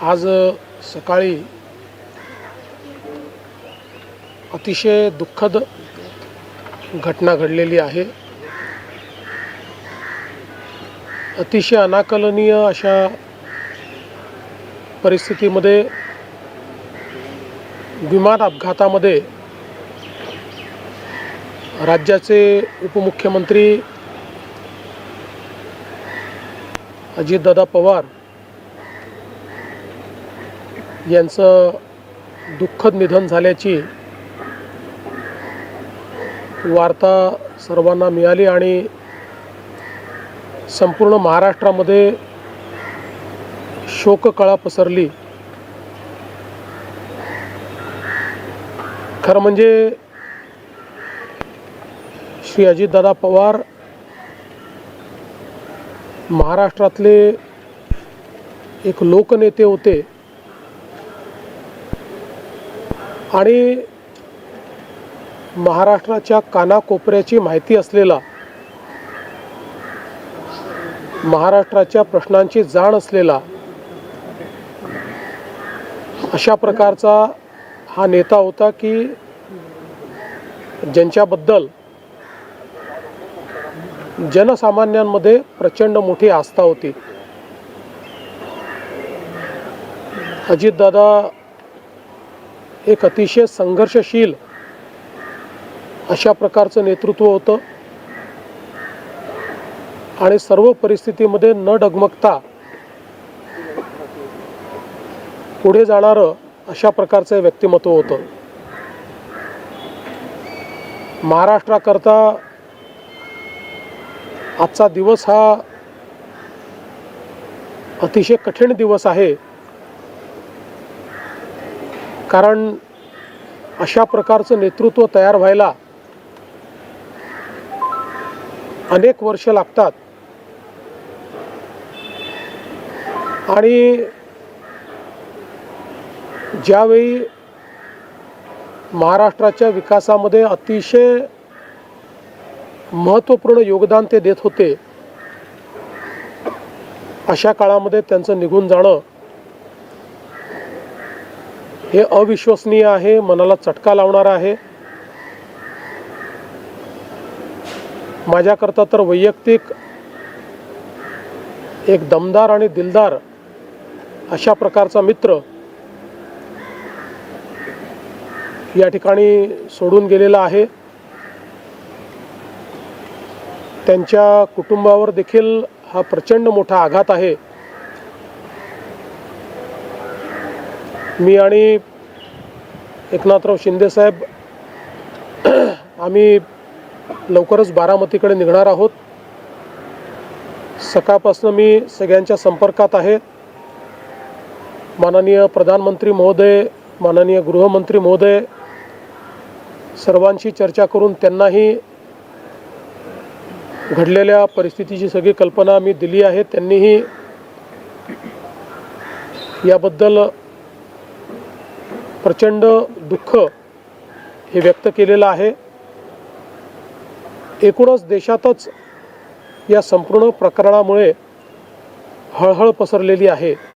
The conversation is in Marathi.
आज सकाळी अतिशय दुःखद घटना घडलेली आहे. अतिशय अनाकलनीय अशा परिस्थितीमध्ये विमान अपघातामध्ये राज्याचे उपमुख्यमंत्री अजितदादा पवार यांचं दुःखद निधन झाल्याची वार्ता सर्वांना मिळाली आणि संपूर्ण महाराष्ट्रामध्ये शोककळा पसरली. खरं म्हणजे श्री अजितदादा पवार महाराष्ट्रातले एक लोकनेते होते. आणि महाराष्ट्राच्या कानाकोपऱ्याची माहिती असलेला महाराष्ट्राच्या प्रश्नांची जाण असलेला अशा प्रकारचा हा नेता होता की ज्यांच्याबद्दल जनसामान्यांमध्ये प्रचंड मोठी आस्था होती. अजितदादा एक अतिशय संघर्षशील अशा प्रकारचं नेतृत्व होतं. आणि सर्व परिस्थितीमध्ये न डगमगता पुढे जाणारं अशा प्रकारचं व्यक्तिमत्व होतं. महाराष्ट्राकरता आजचा दिवस हा अतिशय कठीण दिवस आहे. कारण अशा प्रकारचं नेतृत्व तयार व्हायला अनेक वर्ष लागतात. आणि ज्यावेळी महाराष्ट्राच्या विकासामध्ये अतिशय महत्त्वपूर्ण योगदान ते देत होते अशा काळामध्ये त्यांचं निघून जाणं हे अविश्वसनीय आहे मनाला चटका लावणार आहे. माझ्याकरता तर वैयक्तिक एक दमदार आणि दिलदार अशा प्रकारचा मित्र या ठिकाणी सोडून गेलेला आहे. त्यांच्या कुटुंबावर देखील हा प्रचंड मोठा आघात आहे. मी आणि एकनाथराव शिंदेसाहेब आम्ही लवकरच बारामतीकडे निघणार आहोत. सकाळपासून मी सगळ्यांच्या संपर्कात आहे. माननीय प्रधानमंत्री महोदय माननीय गृहमंत्री महोदय सर्वांशी चर्चा करून त्यांनाही घडलेल्या परिस्थितीची सगळी कल्पना मी दिली आहे. त्यांनीही याबद्दल प्रचंड दुःख हे व्यक्त केलेलं आहे. एकूणच देशातच या संपूर्ण प्रकरणामुळे हळहळ पसरलेली आहे.